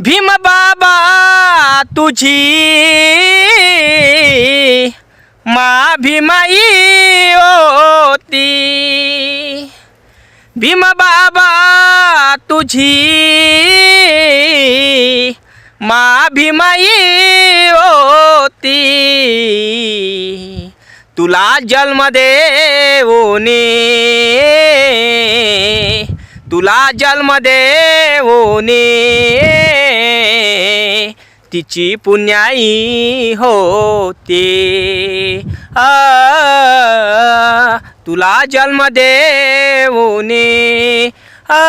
भीम बाबा तुझी मा भीमाई होती. भीम बाबा तुझी मा भीमाई होती. तुला जन्म देऊने. तुला जन्म देऊने. तिची पुण्याई होते. आ, तुला जन्म देऊने. आ,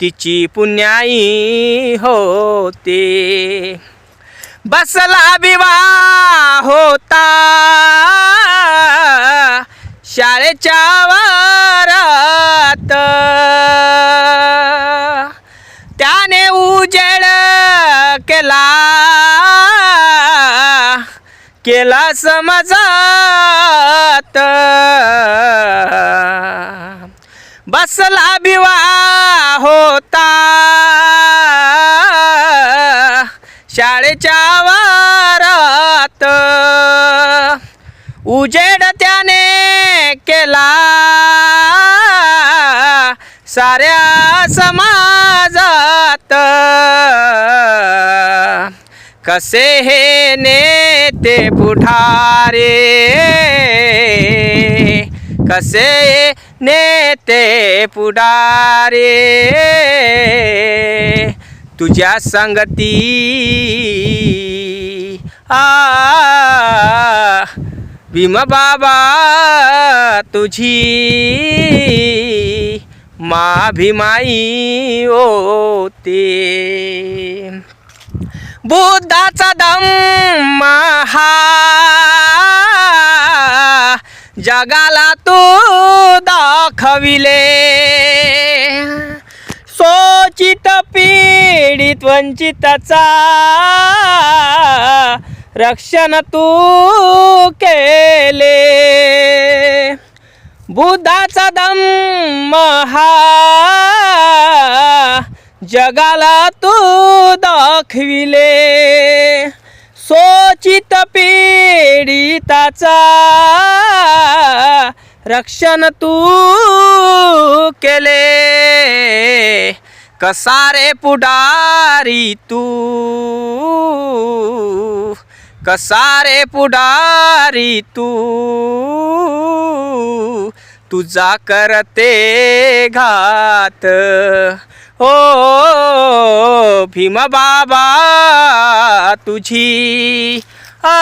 तिची पुण्याई होते. बसला विवाह होता. शाळेच्या केला केला समजात. बसला विवाह होता. शाळेच्या वारात. उजेड त्याने केला. साऱ्या समा कसे हे नेते पुढारे? कसे नेते पुढारे? तुझ्या संगती आ बाबा तुझी मा भीमाई होते बुद्धाचा दम हा जगाला तू दाखविले. सोचित पीडित वंचिताचा रक्षण तू केले. बुद्धाचा दम हा जगाला तू दाखविले. सोचित पीडिताचा रक्षण तू केले. कसारे पुढारी तू? कसारे पुढारी तू? तुझा करते घात. हो, हो भीम बाबा तुझी आ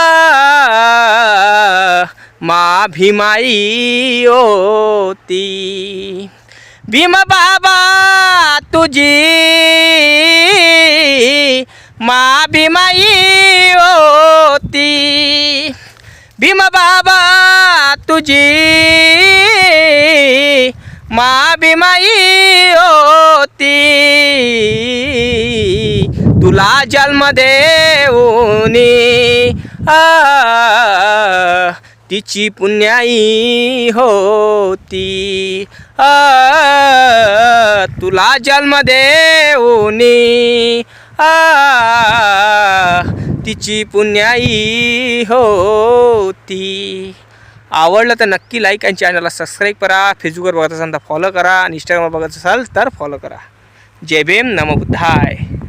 मा भीमाई होती. भीम बाबा तुझी मा भीमाई होती. भीम बाबा तुझी भीमाई होती. तुला जन्म देऊनी आ, तिची पुण्याई होती. आ, तुला जन्म देऊनी आ, तिची पुण्याई होती. आवडलं तर नक्की लाईक आणि चॅनलला सबस्क्राईब करा. फेसबुकवर बघत असाल तर फॉलो करा. आणि इंस्टाग्रामवर बघत असाल तर फॉलो करा. जय भीम. नम बुद्धाय.